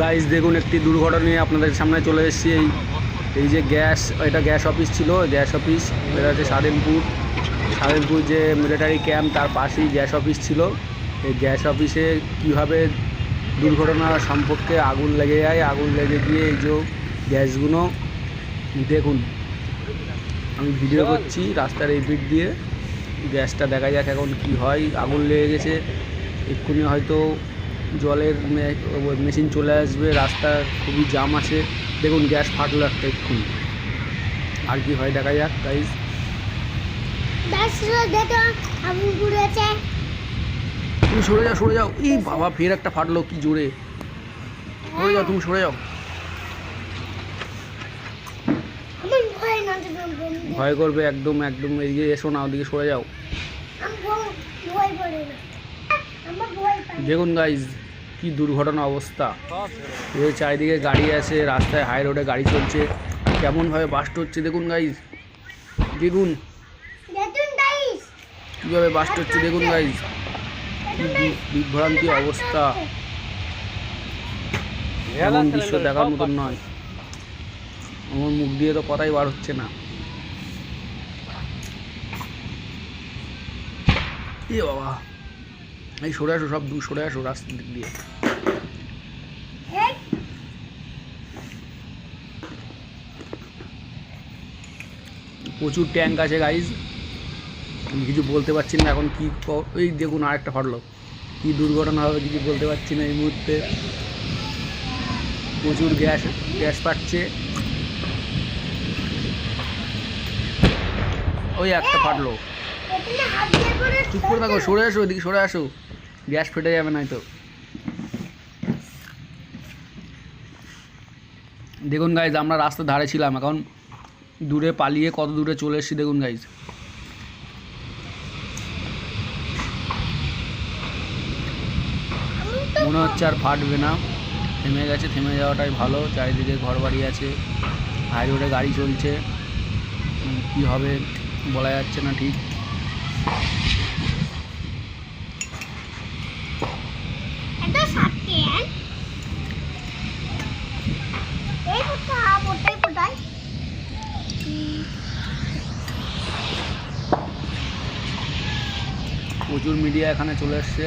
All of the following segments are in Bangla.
গাইজ দেখুন, একটি দুর্ঘটনা নিয়ে আপনাদের সামনে চলে এসেছি। এই এই যে গ্যাস, এটা গ্যাস অফিস ছিল গ্যাস অফিস। এটা হচ্ছে সাদেনপুর সাদেনপুর যে মিলিটারি ক্যাম্প তার পাশেই গ্যাস অফিস ছিল। এই গ্যাস অফিসে কীভাবে দুর্ঘটনা সম্পর্কে আগুন লেগে যায়, আগুন লেগে গিয়ে এই যে গ্যাসগুলো, দেখুন, আমি ভিডিও করছি রাস্তার এই পিঠ দিয়ে। গ্যাসটা দেখা যাক এখন কি হয়। আগুন লেগে গেছে, এক্ষুনি হয়তো জলের মেশিন চলে আসবে রাস্তা খুবই জাম আছে। দেখুন গ্যাস ফাটলো একটা এক্ষুনি। আর কি হয় দেখা যাক গাইজ তুমি সরে যাও সরে যাও। এই বাবা ফের একটা ফাটলো কি জোরে। সরে যাও তুমি সরে যাও। ভয় করবে। একদম একদম এদিকে এসো না ওদিকে সরে যাও। দেখুন গাইজ কি দুর্ঘটনা অবস্থা? এই চারিদিকে গাড়ি আছে রাস্তায় হাই রোডে গাড়ি চলছে। কেমনভাবে বাস্ট হচ্ছে দেখুন গাইজ দেখুন। দেখুন কীভাবে বাস্ট হচ্ছে দেখুন গাইজ কি বিভ্রান্তি অবস্থা। এমন দৃশ্য দেখার মতন নয়। আমার মুখ দিয়ে তো কথাই বার হচ্ছে না। এ বাবা। এই সরে আসো সব দূর সরে আসো রাস্তার দিক দিয়ে। প্রচুর ট্যাঙ্ক আছে গাইজ আমি কিছু বলতে পারছি না এখন কি এই দেখুন আর একটা ফাটলো কি দুর্ঘটনা হবে কিছু বলতে পারছি না এই মুহূর্তে। প্রচুর গ্যাস গ্যাস পাচ্ছে। ওই একটা ফাটলো। চুপ করে থাকো সরে আসো এদিকে সরে আসো। গ্যাস ফেটে যাবে না তো দেখুন গাইজ আমরা রাস্তার ধারে ছিলাম, এখন দূরে পালিয়ে কত দূরে চলে এসেছি দেখুন গাইজ মনে হচ্ছে আর ফাটবে না। থেমে গেছে, থেমে যাওয়াটাই ভালো, চারিদিকে ঘর বাড়ি আছে হাই রোডে গাড়ি চলছে। কি হবে বলা যাচ্ছে না ঠিক এটা সাথে এই ফুটা ফুটাই ফুটাই প্রচুর মিডিয়া এখানে চলে এসছে।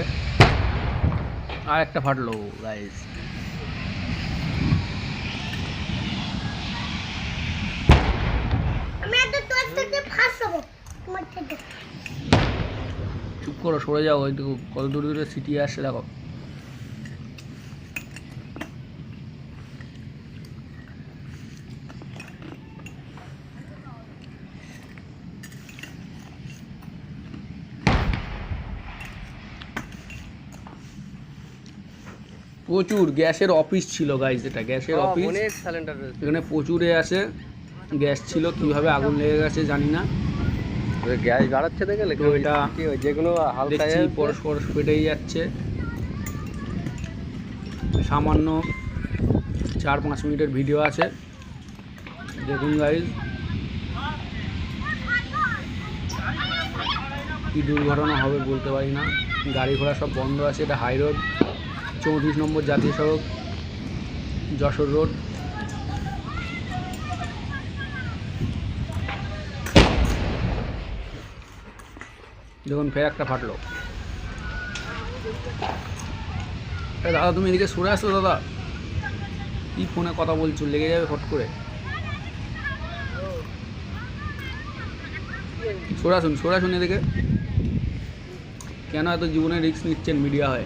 আর একটা ফাটলো গাইজ চুপ করো সরে যাও ওই কত দূরে দূরে সিটি আসছে দেখো। প্রচুর গ্যাসের অফিস ছিল গাইজ এটা গ্যাসের অফিস। অনেক সিলিন্ডার রয়েছে। এখানে প্রচুরে আছে গ্যাস ছিল কীভাবে আগুন লেগে গেছে জানি না। গ্যাস বাড়াচ্ছে দেখে তো এটা- যে কোনো হালকা পরস্পর ফেটেই যাচ্ছে। সামান্য চার পাঁচ মিনিটের ভিডিও আছে। দেখুন গাইজ কী দুর্ঘটনা হবে বলতে পারি না। গাড়ি ঘোড়া সব বন্ধ আছে এটা হাই রোড চৌত্রিশ নম্বর জাতীয় সড়ক, যশোর রোড। দেখুন, ফের একটা ফাটলো। দাদা, তুমি এদিকে সরে আসো দাদা। কি ফোনে কথা বলছো? লেগে যাবে ফট করে। সরে আসুন সরে আসুন এদিকে। কেন এত জীবনে রিস্ক নিচ্ছেন মিডিয়া হয়